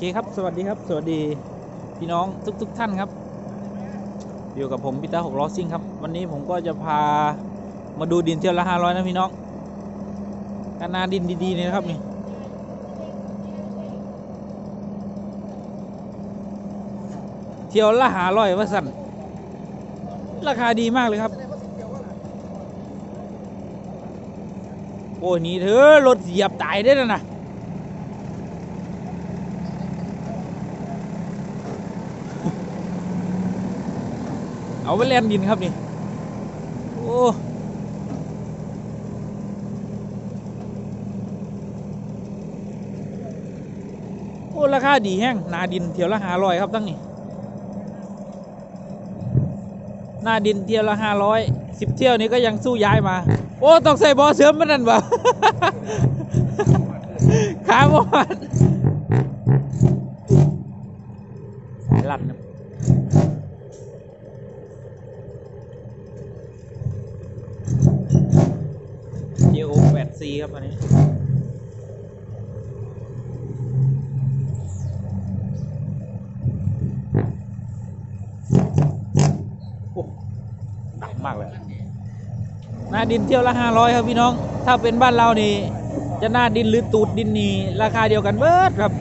เคครับ สวัสดีครับ สวัสดีพี่น้องทุกๆท่านครับ อยู่กับผมพีเตอร์หกล้อซิ่งครับ วันนี้ผมก็จะพามาดูดินเที่ยวละห้าร้อยนะพี่น้องการนาดินดีๆนี่นะครับนี่เที่ยวละห้าร้อยว่าสั่นราคาดีมากเลยครับ โอ้ยนี่เธอรถเหยียบตายได้แล้วนะ เอาไปเล่นดินครับนี่ โอ้โอ้ราคาดีแห้งนาดินเที่ยวละห้าร้อยครับตั้งนี่หน้าดินเที่ยวละห้าร้อยสิบเที่ยวนี้ก็ยังสู้ย้ายมา โอ้ต้องใส่บอเสริมมันนั่นบ่ขาบอดสายลั่นครับ JO 8 C ครับอันนี้โอ้ดังมากเลยหน้าดินเที่ยวละห้าร้อยครับพี่น้อง ถ้าเป็นบ้านเรานี่ จะหน้าดินหรือตูดดินนี่ราคาเดียวกันเบิดครับ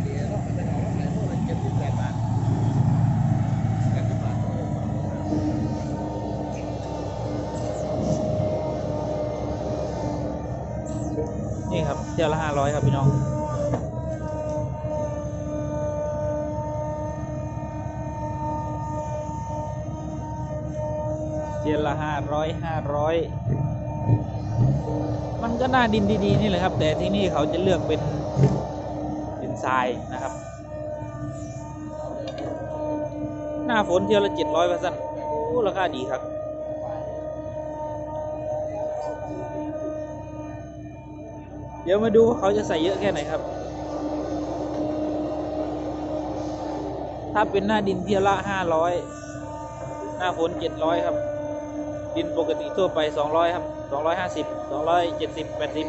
ที่ยวละห้าร้อยห้าร้อยมันก็น่าดินดีๆนี่แหละครับ แต่ที่นี่เขาจะเลือกเป็นเป็นทรายนะครับ หน้าฝนเที่ยวละเจ็ดร้อยเปอร์เซ็นต์โอ้ราคาดีครับเดี๋ยวมาดูว่าเขาจะใส่เยอะแค่ไหนครับ ถ้าเป็นหน้าดินเที่ยวละห้าร้อย หน้าฝนเจ็ดร้อยครับ ดินปกติทั่วไปสองร้อยครับสองร้อยห้าสิบสองร้อยเจ็ดสิบแปดสิบ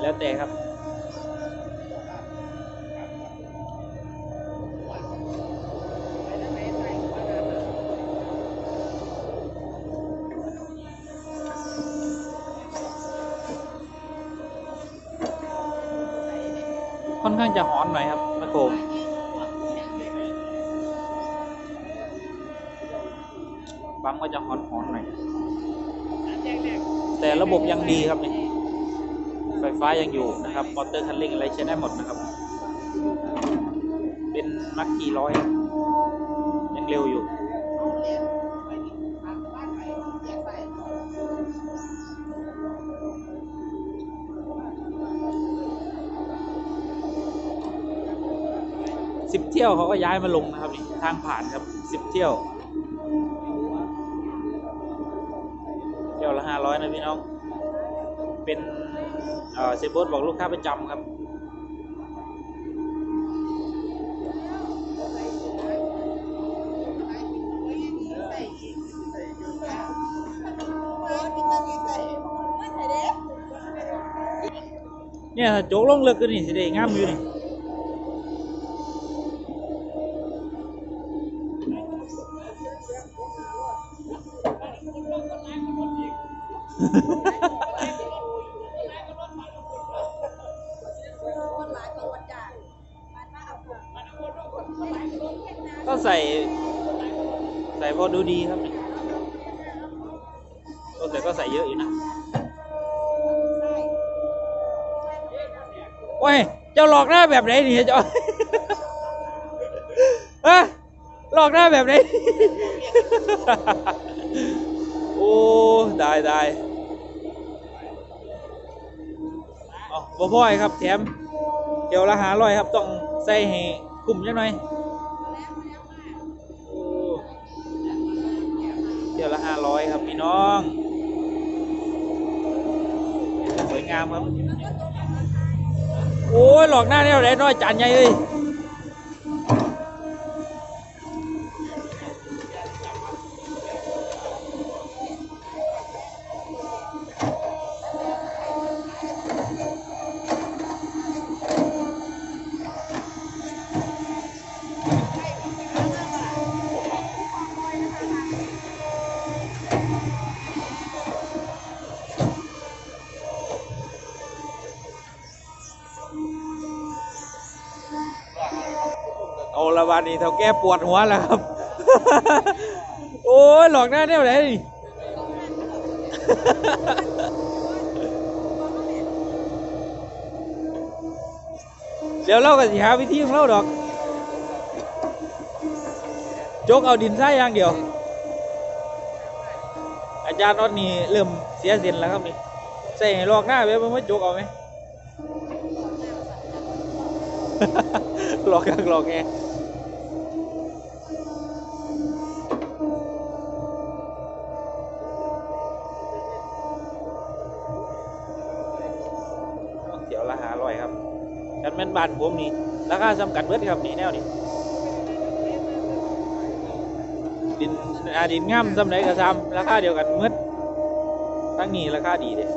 แล้วแต่ครับ ค่อนข้างจะหอนหน่อยครับแมคโค ระบบยังดีครับนี่ไฟฟ้ายังอยู่นะครับมอเตอร์คันเร่งอะไรใช้ได้หมดนะครับ เป็นมักกี่ร้อยยังเร็วอยู่สิบเที่ยวเขาก็ย้ายมาลงนะครับนี่ทางผ่านครับสิบเที่ยว เที่ยวละห้าร้อยนะพี่น้อง เป็นเอ่อเซฟโบสบอกลูกค้าประจำครับเนี่ยโจกลงเลิกก็นี่สิได้งามอยู่นี่ ยอะอนะโอ้ยเจ้าหลอกหน้าแบบไหนนี่เจ้าฮะหลอกหน้าแบบไหนโอ้ได้ได้อ๋อบ่พ่อยครับแถมเดี๋ยวละหาร้อยครับต้องใส่ให้กลุ่มจังหน่อยเดี๋ยวละห้าร้อยครับพี่น้อง สวย งามครับ โอ้ยหลอกหน้าเนี่ยไรนน้อยจานใหญ่เลย เท่าแก่ปวดหัวแล้วครับ โอ้ยหลอกหน้าเนี่ยไหนเดี๋ยวเราก็สิหาวิธีของเราดอก จกเอาดินใส่อย่างเดียว อาจารย์นอดนี่เริ่มเสียเส้นแล้วครับนี่ใส่ให้ลอกหน้าไว้มันไม่จกเอาไหม หลอกกันหลอกไง ละหาร้อยครับกันแม่นบานผมนี่ราคาจำกัดเบิดครับนี่แนวนี่ดินอาดินง่ามจำไหนก็ซ้ำราคาเดียวกันเมืดทั้งนี้ราคาดีเด้โ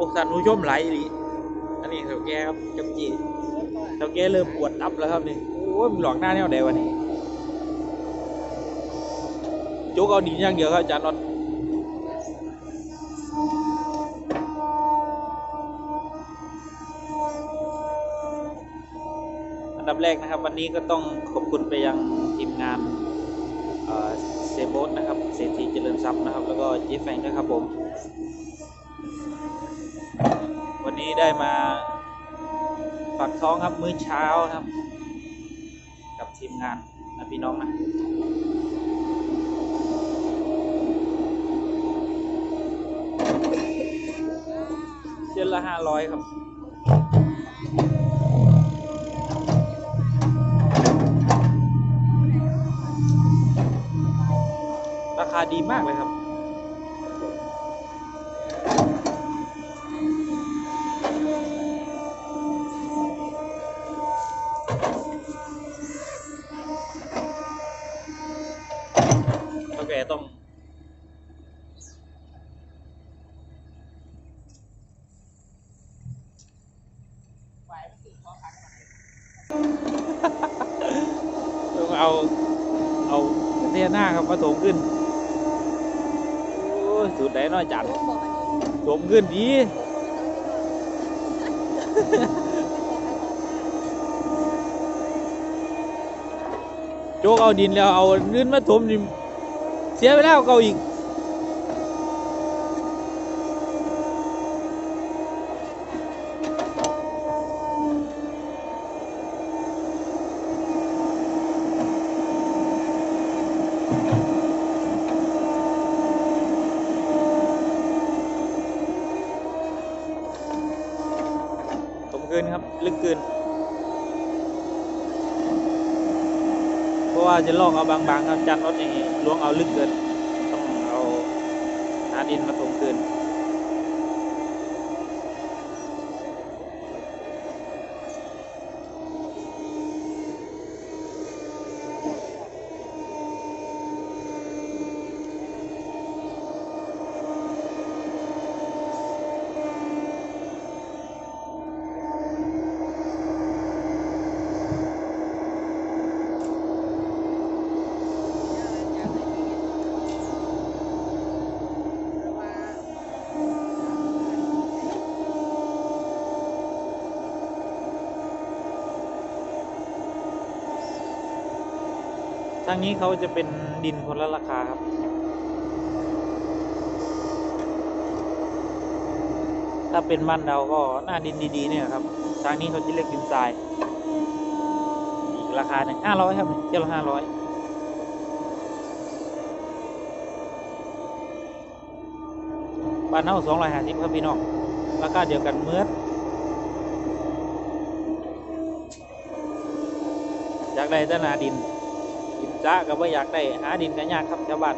อ้สันผู้ชมไหลหลีอันนี้เท่าแกครับจำจีเท่าแกเริ่มปวดตับแล้วครับนี่โอ้ยมึงหลอกหน้าแนวใดวะนี่โจกเอาดินอย่างเดียวครับอาจารย์นนท์อันดับแรกนะครับ วันนี้ก็ต้องขอบคุณไปยังทีมงานเอ่อเซโบสนะครับ เศรษฐีเจริญทรัพย์นะครับ แล้วก็เจ๊แฟงด้วยครับผม นี้ได้มาฝากท้องครับมื้อเช้าครับ กับทีมงานนะพี่น้องนะเดือนละห้าร้อยครับราคาดีมากเลยครับ ต้องเอาเอาเทียหน้าครับมาถมขึ้นโอ้ยสูตรไหนน้อยจัดถมขึ้นดีโจกเอาดินแล้วเอาเงินมาถมนี่เสียไปแล้วเก่าอีก ถมเกินครับ ลึกเกิน เพราะว่าจะลอกเอาบางๆครับจันรถอย่างนี้ล้วงเอาลึกเกิน ต้องเอาหาดินมาถมเกิน ทางนี้เขาจะเป็นดินคนละราคาครับ ถ้าเป็นบ้านเราก็หน้าดินดีๆเนี่ยครับ ทางนี้เขาจะเรียกดินทราย อีกราคาหนึ่งห้าร้อยครับเที่ยวละห้าร้อยบ้านเฮาสองร้อยห้าสิบครับพี่น้อง ราคาเดียวกันเมื่ออยากได้แต่หนาดิน กินจ้าก็บ่อยากได้หาดินก็ยากครับชาวบ้าน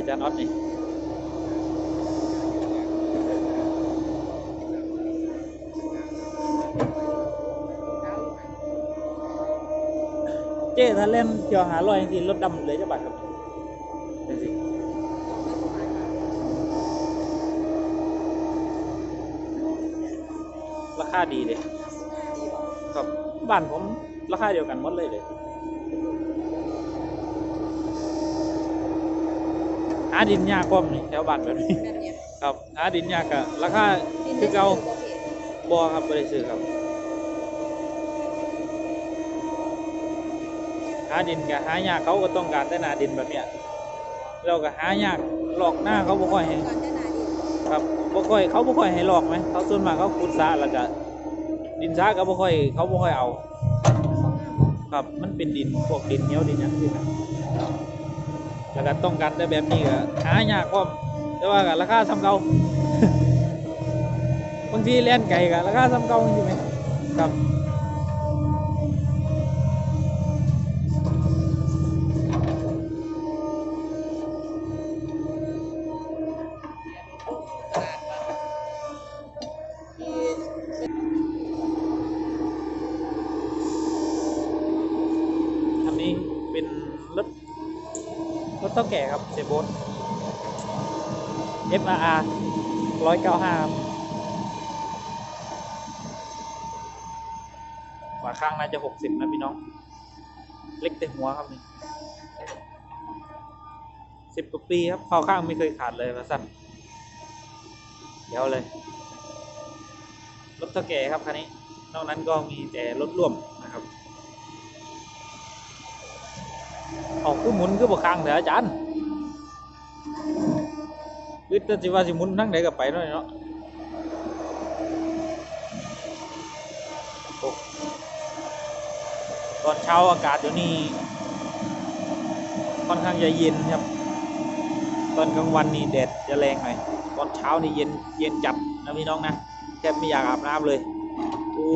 อาจารย์น็อตนี่เจ๊ถ้าเล่นเกี่ยวหาลอยจริงๆรถดำเลยจะบาทครับจังสิราคาดีเลยครับบ้านผมราคาเดียวกันหมดเลยเลย ดินยากกว่านี่แถวบ้านแบบนี้ แบบเนี้ยครับหาดินยากกะราคาดินคือเก่าได้ซื้อบ่พี่บ่ครับบ่ได้ซื้อครับ หาดินกะหายากเขาก็ต้องการแต่หนาดินแบบเนี้ยเราก็หายากหลอกหน้าเขาบ่ค่อยให้ก่อนจะหนาดินครับบ่ค่อยเขาบ่ค่อยให้หลอกไหมเขาส่วนมากเขาขุดสระแล้วก็ดินสระก็บ่ค่อยเขาบ่ค่อยเอา ครับมันเป็นดินพวกดินเหนียวดินหยังที่นะ แล้วก็ต้องการได้แบบนี้ก็หายากพร้อมแต่ว่าก็ราคาซ้ำเก่าบางทีเล่นไก่ก็ราคาซ้ำเก่าจริงไหมครับ ถเท่าแก่ครับเซโบส FRR ร้อยเก้าห้าฝาข้างน่าจะหกสิบนะพี่น้อง เล็กแต่หัวครับนี่สิบกว่าปีครับเผาข้างไม่เคยขาดเลยมาสั้นเดี๋ยวเลย รถเท่าแก่ครับคันนี้ นอกนั้นก็มีแต่รถร่วม นะครับออกคือหมุนคือบ่ค้างเถอะอาจารย์คือแต่สิว่าสิหมุนทั้งใดก็ไปเนาะเนาะโอ้ตอนเช้าอากาศอยู่นี่ค่อนข้างจะเย็นครับ ตอนกลางวันนี่แดดจะแรงหน่อยตอนเช้านี่เย็นเย็นจัดนะพี่น้องนะแทบไม่อยากอาบน้ำเลยอู้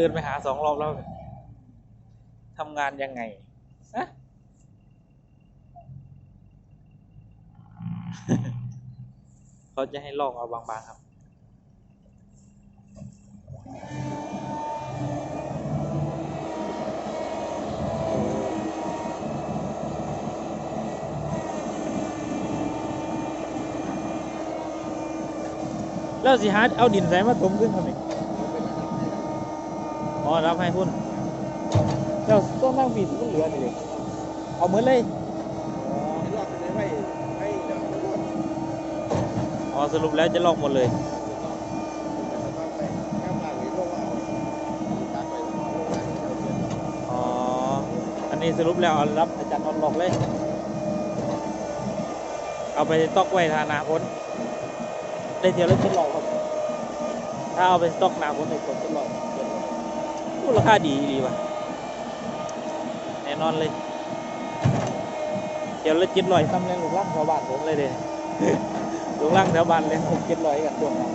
เดินไปหาสองรอบแล้วทำงานยังไงนะเขาจะให้ลอกเอาบางๆครับ แล้วสิหาเอาดินใส่มาถมขึ้นทำไม อ๋อรับให้พุ่นเจ้าต้องนั่งปีนพุ่นเหลือนี่เลยเอาเหมือนเลยอ๋อสรุปแล้วจะลอกหมดเลยอ๋ออันนี้สรุปแล้วเอารับอาจารย์นนท์บอกเลย เอาไปสต็อกไว้ทานาพ้นได้เที่ยวแล้วทดลองครับถ้าเอาไปสต็อกนาพ้นในคนทดลอง มูลค่าดีดีว่ะแน่นอนเลยเที่ยวละเจ็ดร้อยซ้ำแรงลูกล่างชาวบ้านผมเลยเด้ลูกล่างแถวบ้านเลยหกเจ็ดร้อยกันช่วงนั้น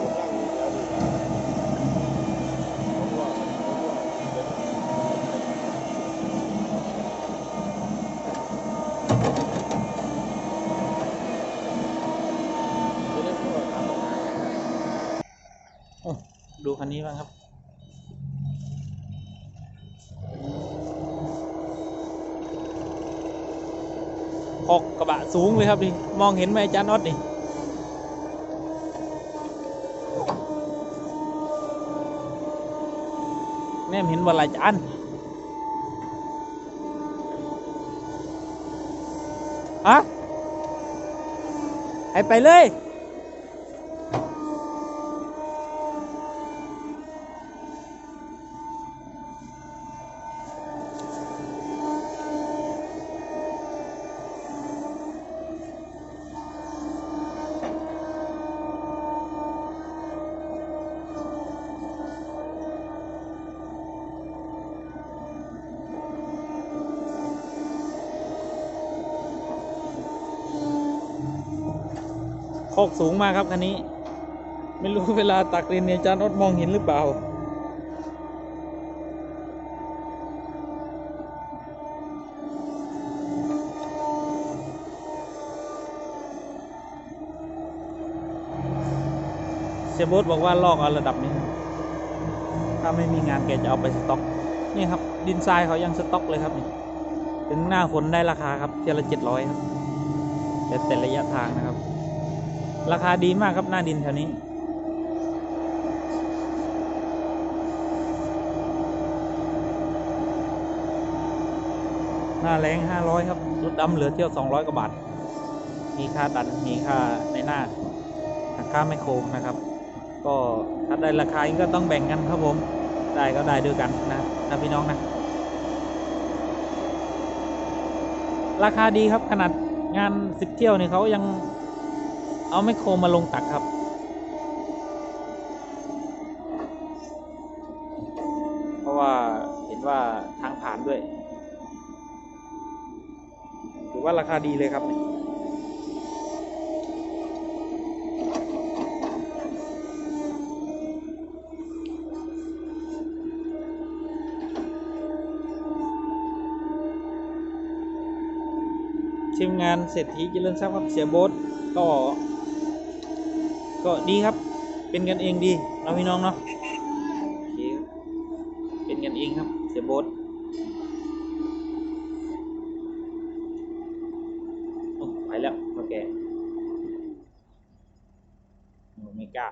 ดูคันนี้บ้างครับ ออกกระบะ สูงเลยครับนี่มองเห็นไหมอาจารย์น็อตนี่แน่เห็นว่าลายจานอะให้ไปเลย กสูงมากครับคันนี้ ไม่รู้เวลาตักดินเนี่ยจารย์อดมองเห็นหรือเปล่า เซยโบสบอกว่าลอกเอาระดับนี้ ถ้าไม่มีงานแกจะเอาไปสต็อก นี่ครับ ดินทรายเขายังสต็อกเลยครับนี่ถึงหน้าฝนได้ราคาครับเทียละเจ็ดร้อยครับแต่แต่ระยะทางนะครับ ราคาดีมากครับหน้าดินแถวนี้ หน้าแรงห้าร้อยครับรถดำเหลือเที่ยวสองร้อยกว่าบาท มีค่าดัน มีค่าในหน้าหักค่าไม่โคงนะครับ ก็ถ้าได้ราคาก็ต้องแบ่งกันครับผม ได้ก็ได้ด้วยกันนะนะพี่น้องนะ ราคาดีครับขนาดงานสิบเที่ยวนี่เขายัง เอาไมโครมาลงตักครับ เพราะว่าเห็นว่าทางผ่านด้วยถือว่าราคาดีเลยครับเนี่ยทีมงานเศรษฐีเจริญทรัพย์ครับเสียโบ๊ทก็ ก็ดีครับ เป็นกันเองดีเราพี่น้องเนาะโอเคครับเป็นกันเองครับ เสียโบ๊ทโอ้ไปแล้วโอเคโอ้ไม่กล้า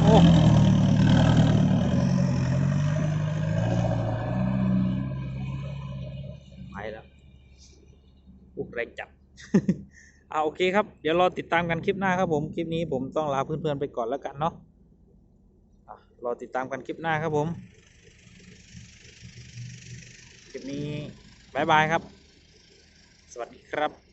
โอ้ไปแล้วอุก แรงจัดอ่าโอเคครับ เดี๋ยวรอติดตามกันคลิปหน้าครับผม คลิปนี้ผมต้องลาเพื่อนๆไปก่อนแล้วกันเนาะอะรอติดตามกันคลิปหน้าครับผม คลิปนี้บายบายครับ สวัสดีครับ